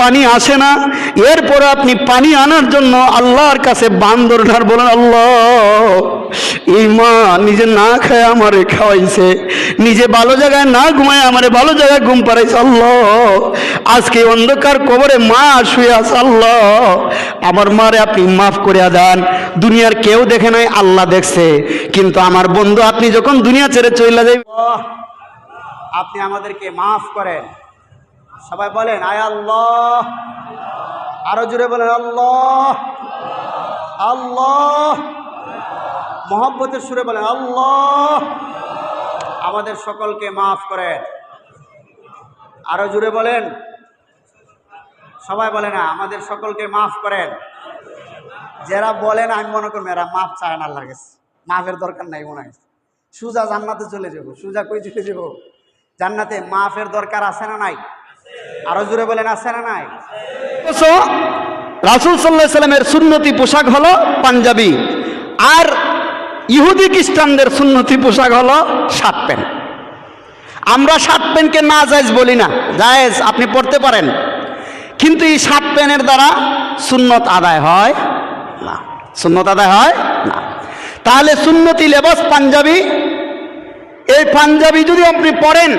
পানি আসে না। এরপরে আপনি পানি আনার জন্য আল্লাহর কাছে বান্দর ধার বলেন, আল্লাহ, এই মা নিজে না খায় আমারে খাওয়াইছে। নিজে ভালো জায়গায় না ঘুমায় আমারে ভালো জায়গায় ঘুম পাড়াইছে। আল্লাহ, আজকে অন্ধকার কবরে মা শুয়ে আছে, আল্লাহ, আমার মারে আপনি মাফ করে দেন। দুনিয়ার কেউ দেখে নাই, আল্লাহ দেখছে। কিন্তু আমার বন্ধু, আপনি যখন দুনিয়া ছেড়ে চলে যাই আপনি আমাদেরকে মাফ করেন। সবাই বলেন, আয় আল্লাহ। আরও জোরে বলেন, আল্লাহ। আল্লাহ। মোহব্বতের সুরে বলেন, আল্লাহ। আমাদের সকলকে মাফ করেন। আরও জোরে বলেন। সবাই বলে না, আমাদের সকলকে মাফ করেন। যারা বলেন আমি মনে করব এরা মাফ চায় না, আল্লাহর কাছে। মাফের দরকার নাই মনে হয়। সুজা জান্নাতে চলে যাব। সুজা কই চলে যাব? জান্নাতে মাফের দরকার আছে না নাই? আরও জোরে বলেন, আছে না নাই? রাসুল সাল্লাহ সাল্লামের সুন্নতি পোশাক হলো পাঞ্জাবি, আর ইহুদি খ্রিস্টানদের সুন্নতি পোশাক হলো শার্ট প্যান্ট। আমরা শার্ট প্যান্টকে না জায়েজ বলি না, জায়েজ আপনি পড়তে পারেন, কিন্তু এই শার্ট প্যান্টের দ্বারা সুন্নত আদায় হয় না, সুন্নত আদায় হয় না। তাহলে সুন্নতি লেবাস পাঞ্জাবি, এই পাঞ্জাবি যদি আপনি পড়েন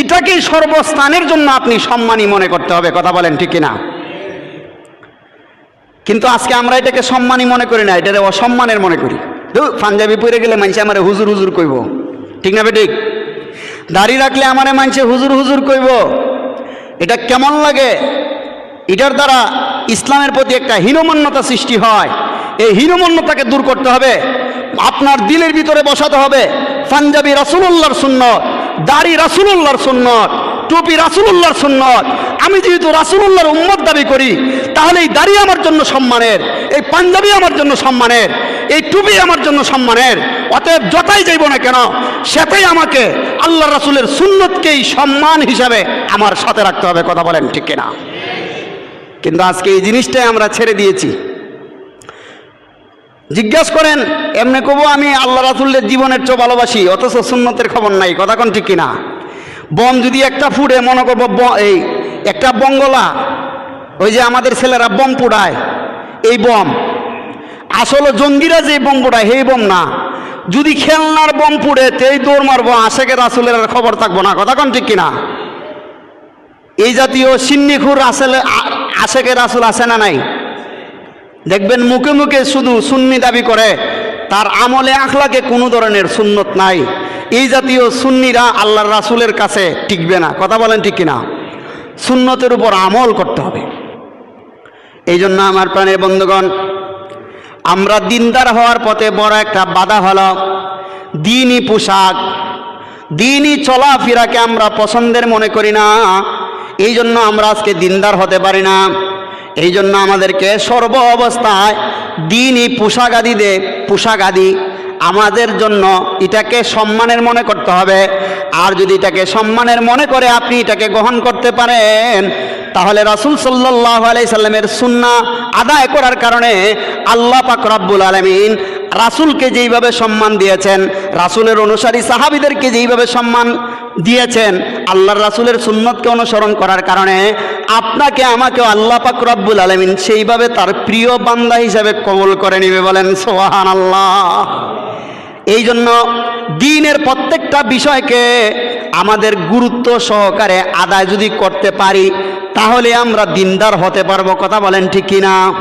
এটাকেই সর্বস্থানের জন্য আপনি সম্মানী মনে করতে হবে, কথা বলেন ঠিক না কিন্তু আজকে আমরা এটাকে সম্মানী মনে করি না এটাকে অসম্মানের মনে করি। পাঞ্জাবি পরে গেলে মানুষে আমার হুজুর হুজুর কইব। ঠিক না বেঠিক? দাড়ি রাখলে আমারে মানুষে হুজুর হুজুর কইব। এটা কেমন লাগে? এটার দ্বারা ইসলামের প্রতি একটা হীনমন্যতা সৃষ্টি হয়। এই হীনমন্যতাকে দূর করতে হবে। আপনার দিলের ভিতরে বসাতে হবে। পাঞ্জাবি রাসুলুল্লাহর সুন্নত। দাড়ি রাসুলুল্লাহর সুন্নত, টুপি রাসুলুল্লাহর সুন্নত। আমি যেহেতু রাসুলুল্লাহর উম্মত দাবি করি, তাহলে এই দাড়ি আমার জন্য সম্মানের, এই পাঞ্জাবি আমার জন্য সম্মানের, এই টুপি আমার জন্য সম্মানের। অতএব যতাই যাইব না কেন, সেটাই আমাকে আল্লাহ রাসুলের সুন্নতকেই সম্মান হিসাবে আমার সাথে রাখতে হবে, কথা বলেন ঠিক কিনা? কিন্তু আজকে এই জিনিসটাই আমরা ছেড়ে দিয়েছি। জিজ্ঞাসা করেন, এমনি কব আমি আল্লাহ রাসুল্লের জীবনের চেয়ে ভালোবাসি, অথচ সুন্নতের খবর নাই। কথা কোন ঠিক কিনা? বম যদি একটা ফুটে, মনে করব এই একটা বঙ্গলা, ওই যে আমাদের ছেলেরা বম পুড়ায়, এই বম। আসলে জঙ্গিরা যে বম পুড়ায়, সেই বম না। যদি খেলনার বম পুড়ে, তেই দৌড় মারবো আশেকের রাসুলের আর খবর থাকব না। কথা কোন ঠিক কিনা? এই জাতীয় সিন্নিখুর আসলে আশেকের রাসুল আছে না নাই? দেখবেন মুখে মুখে শুধু সুন্নি দাবি করে, তার আমলে আখলাকে কোনো ধরনের সুন্নত নাই। এই জাতীয় সুন্নিরা আল্লাহর রাসুলের কাছে টিকবে না। কথা বলেন ঠিক কিনা? সুন্নতের উপর আমল করতে হবে। এই জন্য আমার প্রাণের বন্ধুগণ, আমরা দিনদার হওয়ার পথে বড় একটা বাধা হলো দিনই পোশাক। দিনই চলাফেরাকে আমরা পছন্দের মনে করি না। এই জন্য আমরা আজকে দিনদার হতে পারি না। এই জন্য আমাদেরকে সর্ব অবস্থায় দিনই পোশাক আদি দে, পোশাক আদি আমাদের জন্য এটাকে সম্মানের মনে করতে হবে। আর যদি এটাকে সম্মানের মনে করে আপনি এটাকে গ্রহণ করতে পারেন, তাহলে রাসুল সাল্লাহ আলাই সাল্লামের সুন্না আদায় করার কারণে আল্লাহ পাক রব্বুল আলমিন রাসুলকে যেইভাবে সম্মান দিয়েছেন, রাসুলের অনুসারী সাহাবিদেরকে যেইভাবে সম্মান দিয়েছেন আল্লাহর রাসুলের সুন্নতকে অনুসরণ করার কারণে আপনাকে, আমাকে আল্লাহ পাক রব্বুল আলমিন সেইভাবে তার প্রিয় বান্দা হিসাবে কবল করে নিবে বলেন সোহান আল্লাহ এই জন্য দিনের প্রত্যেকটা বিষয়কে আমাদের গুরুত্ব সহকারে আদায় যদি করতে পারি, তাহলে আমরা দিনদার হতে পারব, কথা বলেন ঠিক কিনা?